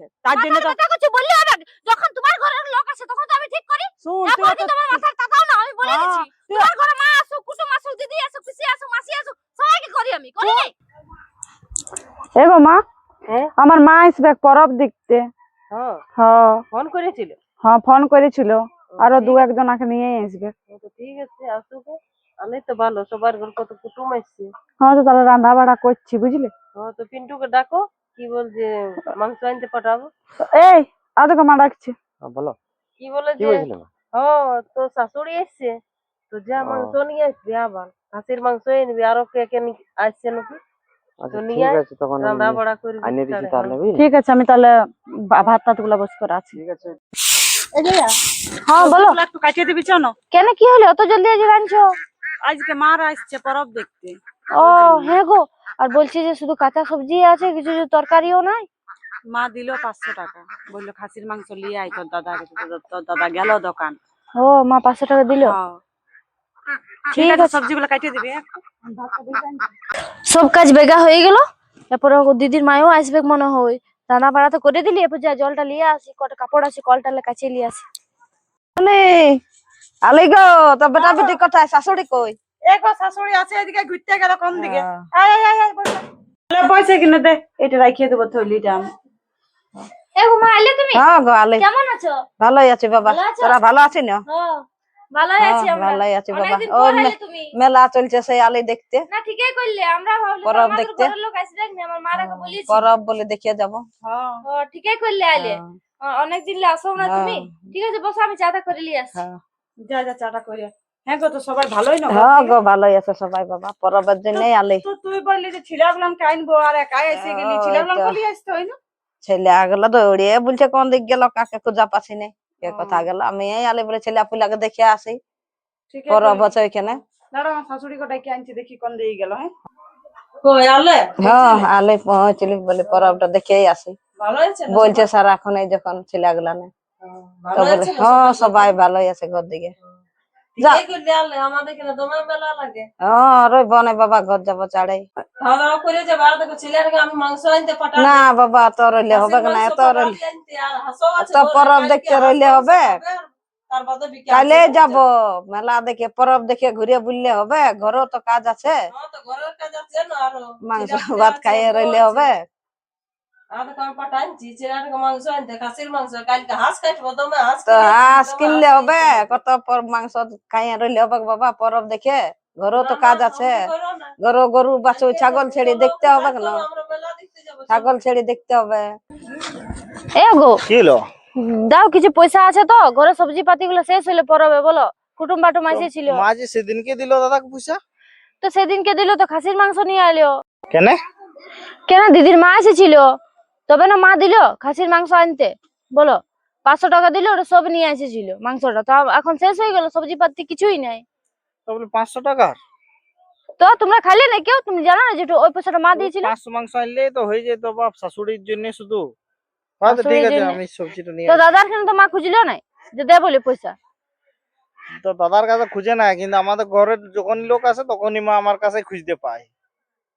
লাগছে তার জন্য তো মাথা করছি বললে হবে? যখন তোমার ঘরের লোক আছে তখন তো আমি ঠিক করি। শুন তুই অত তোমার মাথার তাতাও না আমি বলে তুই- তোমার ঘরে মা আসো কুটুম আসো দিদি আসো পিসি আসুক মাসি আসো সবাইকে করি আমি করি নাই এগো মা হ্যাঁ? আমার মা আসবে পরব দেখতে। হ্যাঁ। হ্যাঁ। ফোন করেছিল? হ্যাঁ ফোন করেছিল। আরও দু ঠিক- একজনকে নিয়ে আসবে। ও তো ঠিক আছে আসুক। আমি তো ভালো সবার ঘর কত কুটুম আসছে হ্যাঁ তো তাহলে রান্না বাড়া করছি বুঝলি? হ্যাঁ তো পিন্টুকে ডাকো। কি বল যে মাংস আনতে পাঠাবো? এই আদকে মা ডাকছে। হ্যাঁ, বলো। কি বলে যে ও তো শাশুড়ি এসছে তো যা মাংস নিয়ে আসবে আবার। খাসির মাংস এনেবি আরও কে কে আসছে নাকি? আচ্ছা ঠিক আছে তখন আমি করবি তাহলে। তাহলে ঠিক আছে আমি তাহলে ভাত টাতগুলা বস করে আছি। ঠিক আছে। হ্যাঁ বলো। একটু কাটিয়ে দিবি কেন কি হলো? অত জলদি আজ রাঁধছো আজকে মারা আসছে পরব দেখতে। ও হ্যাঁ গো। আর বলছি যে শুধু কাঁচা সবজি আছে কিছু কিছু তরকারিও নাই। মা দিল পাঁচশো টাকা। বলল খাসির মাংস লিয়ে আয় তোর দাদা তোর দাদা গেল দোকান। ও মা পাঁচশো টাকা দিল? হ্যাঁ। ঠিক আছে আছে। সবজি গুলো কাটিয়ে দিবি হ্যাঁ? সব কাজ বেগা হয়ে গেল। এরপরে ও দিদির মায়ও আসবে মনে হয়। রান্না বাড়া তো করে দিলি এরপর যা জলটা নিয়ে আসি কটা কাপড় আছে কলটা কাছে নিয়ে আসি। আলি গো তো বেটা বেটি কোথায় শাশুড়ি কই? এগো শাশুড়ি আছে এদিকে ঘুরতে গেল কোন দিকে। হ্যাঁ। পয়সা। কিনে দে এটা রাখিয়ে দেবো থলিটা আমি। হ্যাঁ গো আলি কেমন আছো? ভালোই আছে বাবা। ভালো আছো? তোরা ভালো আছিস না? হ্যাঁ ভালোই আছি হ্যাঁ, আমরা। ভালোই আছি বাবা। ও মেলা চলছে সেই আলি দেখতে। না ঠিকই করলে আমরা ভাবলাম পরব দেখতে? ঘরের লোক আসবে না আমার মারাকে বলেছি। পরব বলে দেখিয়ে যাব। হ্যাঁ ঠিকই করলে আইলে। অনেকদিন আসো না তুমি। ঠিক আছে বসো আমি চাটা করে নিয়ে আসি হ্যাঁ। যা যা চাটা করে হ্যাঁ গো তো সবাই ভালোই না? হ্যাঁ গো ভালোই আছে সবাই বাবা। পরবের জন্যই আলি। তো তুই বললি যে ছিলাগুলাম আনব আর একাই এসে গেলি। ও, ছিলাগুলাম আসতে হয় না? ছেলে আগলা দৌড়িয়ে বলছে কোন দিক গেল? কাকে খুঁজা পাচ্ছি ও। কথা গেল। আমি এই আলি বলে ছেলে পুলাকে দেখে আসি। পরব আছে। ওইখানে দাঁড়া শাশুড়ি কোটাই কে আনছি দেখি কোন দিকে গেল হ্যাঁ? কই আলে? হ্যাঁ আলি পৌঁছলি বলে পরবটা দেখেই আসি। ভালো আছে বলছে সারাক্ষণ এই যখন ছেলে আগলা নেই তো বলে হ্যাঁ সবাই? ভালোই আছে ঘর দিকে। বাবা ঘর যাব চাড়াই। না বাবা তো রইলে হবে না এত এত পরব দেখতে রইলে হবে? কালে যাব মেলা দেখে পরব দেখে ঘুরে বুললে হবে? ঘরেও তো কাজ আছে। মাংস ভাত খাইয়ে রইলে হবে মাংস আনতে খাসির মাংস কালকে হাঁস কিনে কিনলে হবে কত পর মাংস খাইয়ে রইলে হবে বাবা পরব দেখে ঘরেও তো কাজ আছে। তুমি গরু গরু বাছু ছাগল ছেড়ে দেখতে হবে থাকো না না, আমরা মেলা দেখতে যাব। ছাগল ছেড়ে দেখতে হবে। এ গো দাও কিছু পয়সা আছে তো ঘরে সবজি পাতি গুলো শেষ হলে পরবে বলো। কুটুম বাটুম আসে ছিল। মা সেদিনকে দিল দাদা পয়সা? তো সেদিনকে দিল তো খাসির মাংস নিয়ে আলো কেন? কেন? দিদির মা এসেছিল। তবে না মা দিল খাসির মাংস আনতে। বলো পাঁচশো টাকা দিল ওটা সব নিয়ে এসেছিল মাংসটা। তো এখন শেষ হয়ে গেল সবজি পাতি কিছুই নাই। পাঁচশো টাকা তো তোমরা খাইলে না কেউ? তুমি জানো না যেটা ওই পয়সাটা মা দিয়েছিল। পাঁচশো মাংস আনলে তো হয়ে যেত বাপ শাশুড়ির জন্য শুধু। তো ঠিক আছে আমি সবজিটা নিয়ে তো দাদার কেন তো মা খুঁজলো নাই যে দে বলে পয়সা। তো দাদার কাছে খুঁজে না কিন্তু আমাদের ঘরের যখনই লোক আসে তখনই মা আমার কাছে খুঁজতে পায়।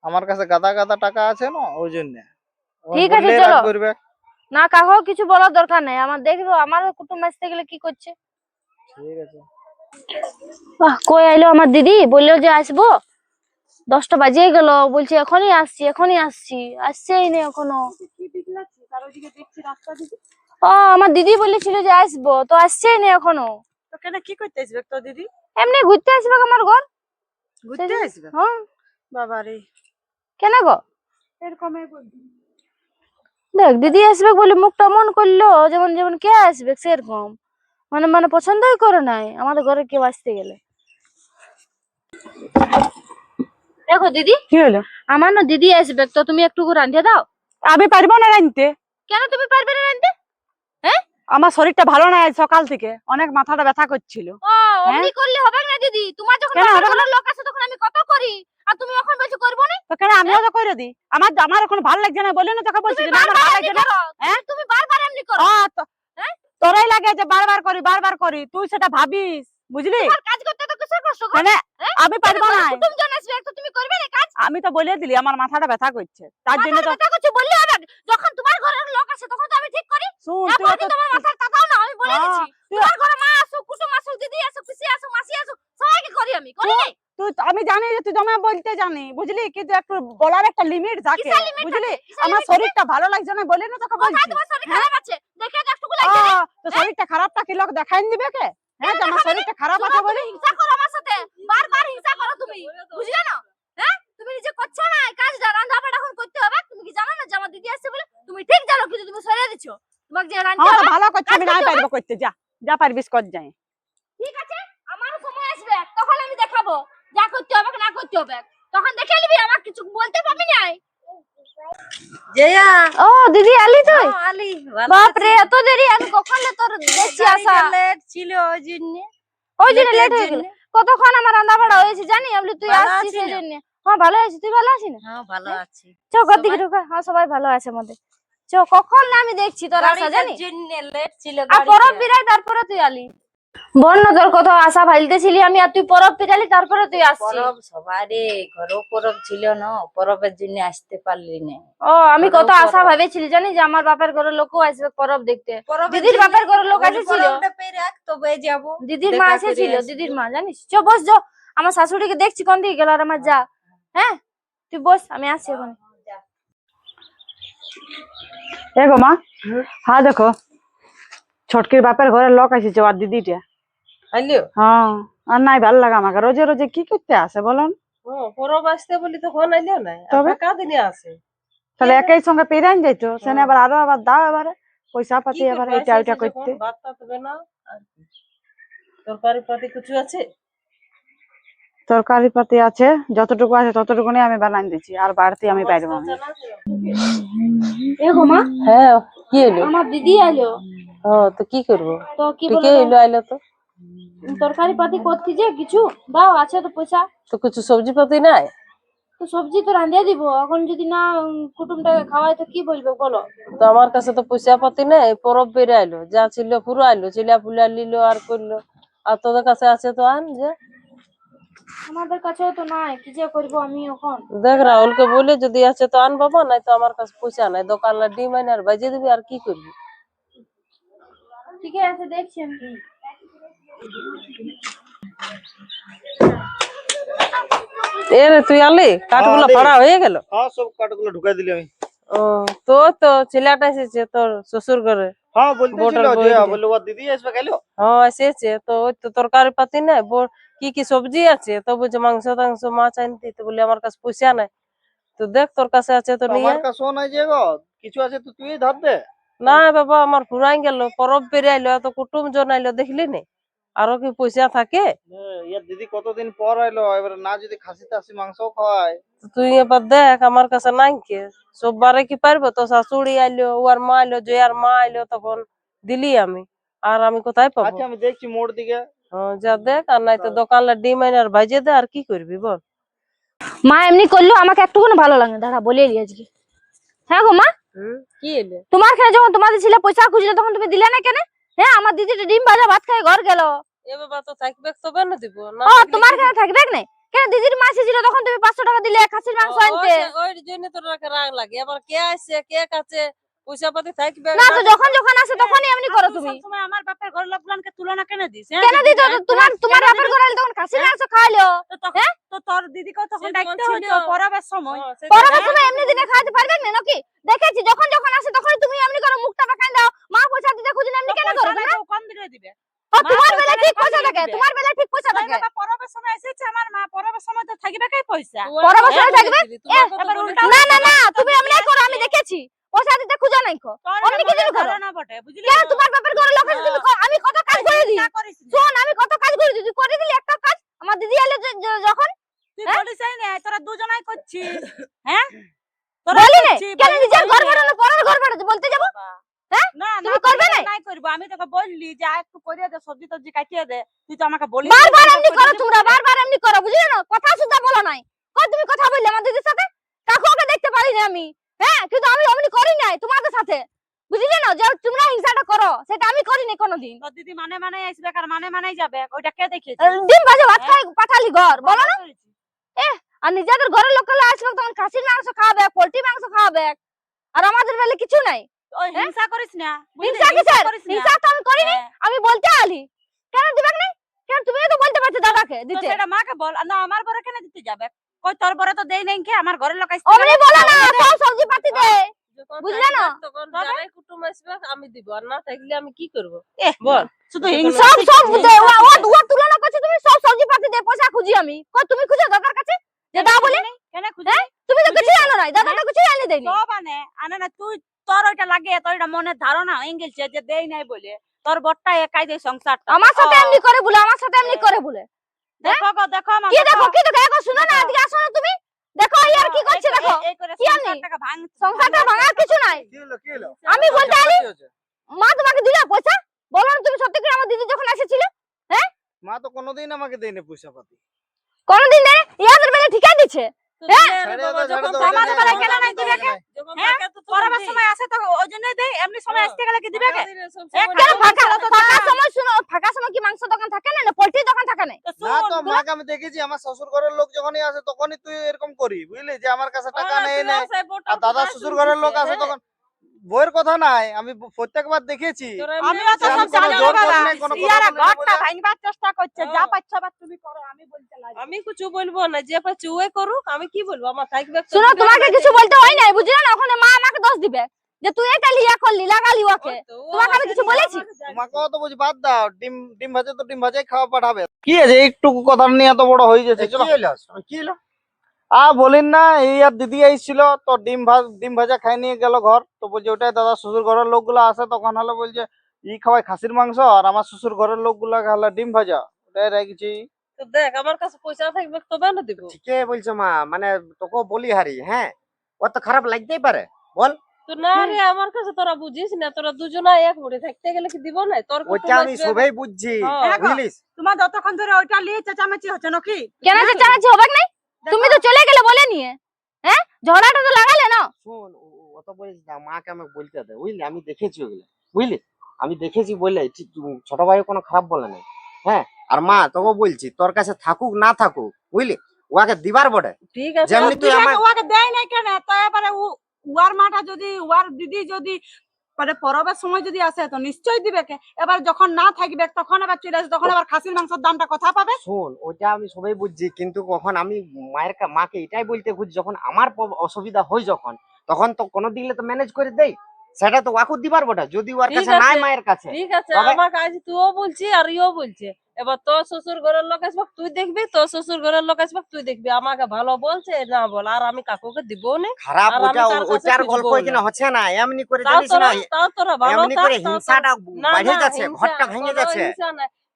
আমার কাছে গাদা গাদা টাকা আছে না ওই জন্য। ঠিক আছে, চলো। না কাহো কিছু বলার দরকার নাই। আমার দেখব আমার কুটুম্ব আসতে গেলে কি করছে? ঠিক আছে। বাহ কই আইলো আমার দিদি? বলল যে আসব। দশটা বাজিয়ে গেল বলছি এখনই আসছি এখনই আসছি। আসছেই না এখনও। ও আমার দিদি বলেছিল যে আসব তো আসছেই না এখনও। কেন কি করতে আসবে তো দিদি? এমনি ঘুরতে আসবে আমার ঘর। ঘুরতে আসবে? হ্যাঁ। কেন গো? এরকম দেখ দিদি আসবে বলে মুখটা মন করল যেমন যেমন কে আসবে সেরকম। মানে মানে পছন্দই করে নাই আমাদের ঘরে কেউ আসতে গেলে। দেখো দিদি কি হলো? আমার না দিদি আসবে তো তুমি একটু রাঁধে দাও। আমি পারব না রাঁধতে। কেন তুমি পারবে না রাঁধতে? আমার শরীরটা ভালো আজ সকাল থেকে। অনেক মাথাটা ব্যথা করছিল। ও অমনি করলে হবে না দিদি? তোমার যখন না? ঘরের লোক আছে তখন আমি কত করি? আর তুমি এখন বলছো করব না? তো কেন আমিও তো করে দিই। আমার আমার এখন ভালো লাগছে না বলি না তোকে বলছি না, আমার ভালো লাগছে না। হ্যাঁ? তুমি- তুমি বারবার এমনি করো। হ্যাঁ? তোরাই লাগে যে বারবার করি বারবার করি। তুই সেটা ভাবিস বুঝলি? কাজ করতে তো সংসার কষ্ট মানে আমি পারব না কুটুম জন আসবে তো তুমি করবে না কাজ? আমি তো বলে দিলি আমার মাথাটা ব্যথা করছে। তার জন্য তো ব্যথা করছে বললে হবে যখন তোমার ঘরের লোক আছে তখন তো শুন তুই অত তোমার মাথার তাতাও না আমি বলে হ্যাঁ, তুই- তোমার ঘরে মা আসো কুটুম আসো দিদি আসো পিসি আসো মাসি আসো সবাইকে করি আমি করি নাই তুই আমি জানি যে তুই জমা বলতে জানি বুঝলি? কিন্তু একটু বলার একটা লিমিট থাকে বুঝলি? আমার শরীরটা ভালো লাগছে না বলে না তোকে বলছি। তোমার শরীর খারাপ আছে? দেখে তো একটুকু লাগছে তো শরীরটা খারাপটা কি লোক দেখাই দিবে কে হ্যাঁ আমার শরীরটা খারাপ আছে বলে? হিংসা করো আমার সাথে। বারবার হিংসা করো তুমি বুঝলে না? হ্যাঁ? তুমি নিজে করছ না কাজটা রান্না বাড়া এখন করতে হবে। তুমি কি জানো না যে আমার দিদি আসছে বলে? তুমি ঠিক জানো কিন্তু তুমি সরিয়ে দিচ্ছ তোমাকে যে রান্না হ্যাঁ ভালো করছে আমি করতে পারব করতে যা যা পারবিস কর যাই। ঠিক আছে? আমারও সময় আসবে তখন আমি দেখাবো যা করতে হবে না করতে হবে। তখন দেখে নিবি আমার কিছু বলতে পারবি না? জয়া। ও দিদি আলি তুই? হ্যাঁ, আলি বাপ রে এত দেরি আমি কখন তোর দেখছি আসা? লেট ছিল ওই জন্য। ওই জন্য লেট হয়ে গেল। কতক্ষণ আমার রান্না বাড়া হয়েছে জানি? আমি তুই ভালো আসছিস সেই জন্য। হ্যাঁ ভালো আছি তুই ভালো আছিস? হ্যাঁ ভালো আছি। চ দিকে ঢোকা হ্যাঁ সবাই ভালো আছে আমাদের। চ কখন না আমি দেখছি তোর গাড়িটার জানি লেট ছিল আর পরব বিরাই তারপরে তুই আলি। না তোর কথা আশা ভাইলতেছিলি আমি আর তুই পরব বিরালি তারপরে তুই আসছিস। পরব সবারে ঘরও পরব ছিল না পরবের জন্য আসতে পারলি না। ও আমি কত আশা। ভাবেছিলি জানি যে আমার বাপের ঘরের লোকও আসবে পরব দেখতে। দিদির বাপের ঘরের লোক এসেছিল তবে যাব। দিদির মা এসেছিল দিদির মা জানিস? চ বস যো। আমার শাশুড়িকে দেখছি কোন দিকে গেল? আর আমার যা হ্যাঁ? তুই বস আমি আসছি এখন। এ গো মা হ্যাঁ দেখো ছটকির বাপের ঘরে লোক আসিছে আর দিদিটা। হ্যাঁ আর নাই ভালো লাগে আমাকে। রোজে রোজে কি করতে আসে বলুন হ্যাঁ পরব আসতে বলি আইলিও না। তবে? কাদিনে আসে। তাহলে একই সঙ্গে পেরান যাইতো। সেনে আবার আরও আবার দাও এবারে। পয়সা পাতি করব, এটা ওইটা করতে। না তরকারি পাতি কিছু আছে? তরকারি পাতি আছে যতটুকু আছে ততটুকু নিয়ে আমি বানাই দিচ্ছি। আর বাড়তি আমি পারব না এ গো মা। হ্যাঁ কি হলো? আমার দিদি আইলো ও তো কি করব? তো কি বলে হইল আইলো তো। তরকারি পাতি করতে যে কিছু দাও আছে তো পয়সা। তো কিছু সবজি পাতি নাই? তো সবজি তো রাঁধিয়ে দিব। এখন যদি না কুটুমটাকে খাওয়াই তো কি বলবে বলো? তো আমার কাছে তো পয়সা পাতি নাই পরব বেড়ে আইলো। যা ছিল পুরো আইলো। চিলা ফুলা নিলো আর করল। আর তোদের কাছে আছে তো আন যে। আমাদের কাছেও তো নাই কি যে করব আমি এখন? দেখ রাহুলকে বলে যদি আছে তো আন বাবা নাই তো আমার কাছে পয়সা নাই দোকানে ডিম আইনে আর বাজিয়ে দিবি আর কি করবি? ঠিক আছে দেখছি আমি। এ রে তুই আলি কাঠগুলো। ফাড়া হয়ে গেল? হ্যাঁ সব কাঠগুলো ঢুকাই দিলি আমি। ও তো তো ছেলেটা এসেছে তোর শ্বশুর ঘরে। হ্যাঁ বলতেছিল বোটার যে বইতে। বলল ওর দিদি আসবে গেলো হ্যাঁ এসেছে তো ওই তো তরকারি পাতি নাই ব- কি কি সবজি আছে তো বলছে মাংস টাংস মাছ আনতে তো বলে আমার কাছে পয়সা নাই তো দেখ তোর কাছে আছে তো নিয়ে আমার কাছেও নাই যে গো কিছু আছে তো তুই ধর দে না বাবা আমার ফুরাই গেল পরব বেড়ে আইলো এত কুটুম জন আইলো দেখলি নে আরও কি পয়সা থাকে? হ্যাঁ, ইয়ার দিদি কতদিন পর আইলো? এবার না যদি খাসি টাসি মাংস খাওয়ায়। তুই এবার দেখ আমার কাছে নাই কে। সববারে কি পারব? তো শাশুড়ি আইলো ওর মা আইলো জয়ার মা আইলো তখন দিলি আমি। আর আমি কোথায় পাবো? আচ্ছা আমি দেখছি মোড় দিকে। হ্যাঁ, যা দেখ আর নাই তো দোকানে ডিম আইনে আর ভাইজে দে আর কি করবি বল। মা এমনি করলেও আমাকে একটুকুন ভালো লাগে দাঁড়া বলে এলি আজকে। হ্যাঁ গো মা। কি এলে তোমার খেয়ে যখন তোমাদের ছেলে পয়সা খুঁজলে তখন তুমি দিলে না কেন? হ্যাঁ আমার দিদিটা ডিম ভাজা ভাত খাই ঘর গেল। এ বাবা তো থাকবে তবে না দিব? না ও তোমার কি- কেন থাকবে না কেন দিদির মা এসেছিল তখন তুমি পাঁচশো টাকা দিলে খাসির মাংস আনতে। ওই- জন্য তোর রাগ লাগে। আবার কে আসছে কে কাছে পয়সা পাতি থাকবে না তো যখন যখন আসে তখনই এমনি করো তুমি। সময় আমার বাপের ঘর লোকজনকে তুলনা কেন দিস হ্যাঁ? কেন দিত? তোমার তোমার বাপের ঘরে তখন খাসির মাংস খাইলো। তো তোর দিদিকেও তখন ডাকতে তখন হইতো সময়। হ্যাঁ, সেটা পরবের দেখ। সময় এমনি দিনে খাইতে পারবে না নাকি? দেখেছি যখন যখন আসে তখন তুমি এমনি করো মুখটা বাঁকাই দাও। মা পয়সা দিতে খুঁজে এমনি কেন করো তোমরা কম দিলে দিবে। ও তোমার বেলা ঠিক পয়সা থাকে তোমার বেলা ঠিক পয়সা থাকে। সময় এসেছে আমার মা পরবের সময় তো থাকবে কে পয়সা? থাকবে? না না না তুমি এমনি করো আমি দেখেছি। পয়সা দিতে খুঁজে নাই কো। অমনি কি জন্য করো? ধারণা বটে বুঝলি কেন তোমার বাপের ঘরে লোক আছে তুমি আমি কত কাজ করে দিই? না। শোন আমি কত কাজ করে দিই? তুই করে দিলি একটা কাজ? আমার দিদি এলে যখন? তুই হ্যাঁ? বলিস না তোরা দুজনাই করছিস হ্যাঁ? তোরা বলি নে কেন নিজের ঘর বানানো পরের ঘর বানাতে বলতে যাব? না না তুমি করবে না? নাই করব আমি তোকে বললি যে একটু করিয়ে দে সবজি টবজি কাটিয়ে দে তুই তো আমাকে বারবার এমনি করো তোমরা বারবার এমনি করো বুঝলে না? কথা শুদ্ধ বলো নাই। কই তুমি কথা বললে? আমার দিদির সাথে? কাকুকে দেখতে পারি না আমি। হ্যাঁ কিন্তু আমি অমনি করি নাই তোমাদের সাথে। বুঝলে না? যে তোমরা হিংসাটা করো সেটা আমি করিনি কোনোদিন। দিদি মানে মানে আসবে কার মানে মানে যাবে? ওইটা কে ভাজা ভাত খাই পাঠালি ঘর বলো না? না আর নিজেদের ঘরের লোকেরা আসলো তখন খাসির মাংস খাওয়াবে পোল্ট্রি মাংস খাওয়াবে। আর আমাদের বেলে কিছু নাই। ওই হিংসা করিস না? হিংসা কিসের? হিংসা তো আমি করিনি হ্যাঁ। আমি বলতে আলি। কেন দিবে না কেন তুমি তো বলতে পারছ দাদাকে দিতে। সেটা মাকে বল। না আমার বরে কেন দিতে যাবে? কই তোর বরে তো দেই নাই কে? আমার ঘরের লোক আসছে অমনি বলো না সব সবজি পাতি দে। বুঝলে না? তখন যারাই কুটুম আসবে আমি দিব। আর না থাকলে আমি কি করব? এহ, বল। শুধু সব- হিংসা সব সব দে ও ও ও তুলনা করছে তুমি সব সবজি পাতি দে পয়সা খুঁজি আমি। কই তুমি খুঁজো দাদার কাছে? যে দাও বলে। কেন খুঁজে তুমি তো কিছু জানো না দাদা তো কিছু জানি দেয়নি। সব আনে আনে না তুই তোর ওইটা লাগে তোর এটা মনে ধারণা। হয়ে গেছে যে দেই নাই বলে। তোর বটটা একাই দেয় সংসারটা। আমার সাথে এমনি করে বলে আমার সাথে এমনি করে বলে। দেখো। গো দেখো মা কি দেখো কি দেখো? এখন শুনো না এদিকে আসো না তুমি। দেখো ইয়ার কি করছে দেখো। কি আনি? সংসারটা ভাঙার কিছু নাই। কি হলো কি হলো? আমি বলতে আলি মা তোমাকে দিল পয়সা? বলো না তুমি সত্যি করে আমার দিদি যখন এসেছিল মা তো কোনোদিন আমাকে দেয়নি পয়সা পাতি কোনদিন দেয় ইয়াদের বেলে ঠিকাই দিচ্ছে। হ্যাঁ? হ্যাঁ? থাকে তো তখন পড়াবার দিই। সময় আসে তো ওই জন্যই দেই এমনি সময় আসতে গেলে কি দিবে কে সারাদিনে সব এক সময় কেন যখন ফাঁকা ছাড়া তো ফাঁকা টাকা। সময় শুনো ফাঁকা সময় কি মাংস দোকান থাকে না না পোল্ট্রি দোকান থাকে না তো না তো মাকে আমি দেখেছি আমার শ্বশুর ঘরের লোক যখনই আসে তখনই তুই এরকম করি বুঝলি যে আমার কাছে টাকা নেই আর দাদা শ্বশুর ঘরের লোক আছে আসে হ্যাঁ? তখন বইয়ের কথা নাই আমি প্রত্যেকবার দেখেছি তো সব আমি জানি বাবা। ইয়ারা ঘরটা ভাঙবার চেষ্টা করছে যা হ্যাঁ। পাচ্ছ বা তুমি করো আমি বলতে লাগি। আমি কিছু বলব না যে পাচ্ছে ওই করুক আমি কি বলব? আমার থাকবে শুনো তোমাকে কিছু বলতে হয় নাই বুঝলে না? ওখানে মা আমাকে দোষ দিবে যে তুই এটা লিয়া করলি লাগালি ওকে। তোমাকে আমি কিছু বলেছি? জানিয়ে তো বলছি বাদ দাও ডিম ডিম ভাজে তো ডিম ভাজাই খাওয়া পাঠাবে। কি আছে একটু কথা নিয়ে এত বড় হয়ে গেছে চলো। কি হলো? আ বলিন না এই আর দিদি আইছিল তো ডিম ভাজ ডিম ভাজা খাই নিয়ে গেল ঘর। তো বলছে ওটাই দাদা শ্বশুর ঘরের লোকগুলো আসে তখন হলো বলছে ই খাওয়াই খাসির মাংস আর আমার শ্বশুর ঘরের লোকগুলো হলো ডিম ভাজা। ওটাই রেখেছি দেখ আমার কাছে পয়সা থাকবে তবে না দিব। ঠিকই বলছো মা মানে তোকে বলি হারি হ্যাঁ? ও তো খারাপ লাগতেই পারে বল। তো না রে আমার কাছে তোরা বুঝিস না তোরা দুজনা এক মুড়ে থাকতে গেলে কি দিব না তোর ওইটা আমি সবাই বুঝছি হ্যাঁ। বুঝলিস? তোমার যতক্ষণ ধরে ওইটা নিয়ে চেঁচামেচি হচ্ছে নাকি? কেন যে হবে না তুমি তো চলে গেলে বলে নিয়ে। হ্যাঁ? ঝগড়াটা তো লাগালে না শোন অত বলিস না মাকে আমাকে বলতে দে বুঝলি? আমি দেখেছি ওগুলো বুঝলি? আমি দেখেছি বলে ঠিক ছোট ভাই কোনো খারাপ বলে নাই। হ্যাঁ? আর মা তোকে বলছি তোর কাছে থাকুক না থাকুক বুঝলি? ওকে দিবার বটে। ঠিক আছে যেমনি তুই আমার ওকে দেয় নাই কেন? তো এবারে উয়ার মাটা যদি উয়ার দিদি যদি মানে পরবের সময় যদি আসে তো নিশ্চয়ই দিবে কে? এবার যখন না থাকবে তখন আবার চলে আসে তখন আবার খাসির মাংসের দামটা কথা পাবে? শোন ওইটা আমি সবাই বুঝছি কিন্তু কখন আমি মায়ের কা- মাকে এটাই বলতে খুঁজি যখন আমার অসুবিধা হয় যখন তখন তো কোনো দিলে তো ম্যানেজ করে দেই। সেটা তো ওয়াকু দিবার বটা যদি ওর কাছে নাই মায়ের কাছে। ঠিক আছে আমার কাছে তুইও বলছি আর ইও বলছে। এবার তোর শ্বশুর ঘরের লোক আসবে তুই দেখবি তোর শ্বশুর ঘরের লোক আসবে তুই দেখবি আমাকে ভালো বলছে না বল আর আমি কাকুকে দিব না। খারাপ ওটা খুঁজবো গল্প এখানে হচ্ছে না এমনি করে জানিস না তাও তোরা ভালো এমনি করে হিংসাটা না যাচ্ছে হিংসা, ঘরটা ভেঙে যাচ্ছে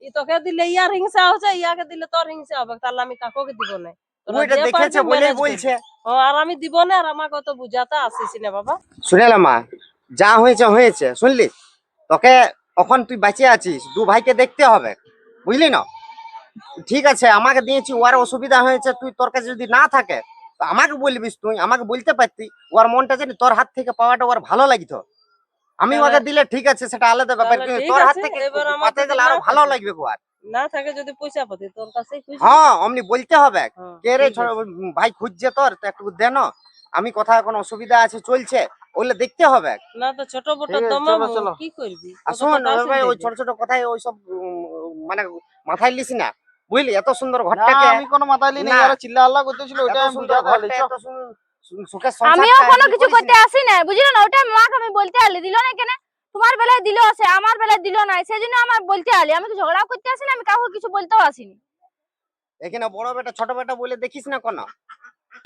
ই তোকে দিলে ইয়ার হিংসা হচ্ছে ইয়াকে দিলে তোর হিংসা হবে তাহলে আমি কাকুকে দিব না। ওইটা দেখেছে বলেই বলছে। ও, আর আমি দিব না আর আমাকে তো বুঝাতে আসিস না বাবা। শুনেলাম মা যা হয়েছে হয়েছে শুনলি? তোকে এখন তুই বেঁচে আছিস? দু ভাইকে দেখতে হবে। বুঝলি না? ঠিক আছে আমাকে দিয়েছি ওর অসুবিধা হয়েছে তুই তোর কাছে যদি না থাকে তো আমাকে বলবিস তুই আমাকে বলতে পারতি ওর মনটা জানি তোর হাত থেকে পাওয়াটা ওর ভালো লাগিত। আমি ওকে দিলে ঠিক আছে সেটা আলাদা ব্যাপার কিন্তু তোর হাত থেকে পাতে গেলে আরও ভালো লাগবে ওর না থাকে যদি পয়সা পাতি তোর খুঁজবি। হ্যাঁ অমনি বলতে হবে। হ্যাঁ, কে রে। ভাই খুঁজছে তোর তো একটু দেন আমি কোথায় এখন অসুবিধা আছে চলছে ওগুলো দেখতে হবে। না তো ছোট বড় দমা। কি করবি? কথা আছে ভাই ওই ছোট ছোট কথায় ওই সব মানে মাথায় লিস না। বুঝলি? এত সুন্দর ঘরটাকে আমি কোনো মাথায় নি। না। যারা চিল্লা আল্লাহ করতেছিল এত আমি সুন্দর বুঝাতে পারলি। ঘরটা, চ। এত সু- সু- আমিও কোনো কিছু করতে আসি না বুঝলো না? ওটা মাকে আমি বলতে আলি। দিল না কেন? তোমার বেলায় দিল আছে আমার বেলায় দিল না সেজন্য আমার বলতে আলি। আমি তো ঝগড়াও করতে আসি না আমি কাউকে কিছু বলতেও আসিনি। এখানে বড় বেটা ছোট বেটা বলে দেখিস না কোনো?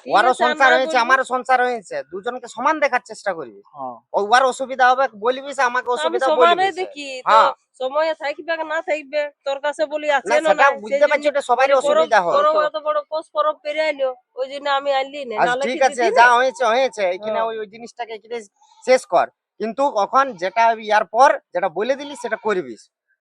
ওরও সংসার হয়েছে আমারও সংসার হয়েছে। দুজনকে সমান দেখার চেষ্টা করবি হ্যাঁ। ওর অসুবিধা হবে আমাকে অসুবিধা বলবি দেখি হ্যাঁ। সময়ে থাকবে না থাকবে তোর কাছে বলি আছে না না বুঝতে পারছি জন্য সবারই অসুবিধা হয়। বড় পোষ পরব পেরে আইলো ওই জন্য আমি আনলি না আজ নাহলে ঠিক আছে যা হয়েছে হয়েছে এখানে হ্যাঁ। ওই ওই জিনিসটাকে এখানে শেষ কর। কিন্তু কখন যেটা ইয়ার পর যেটা বলে দিলি সেটা করবিস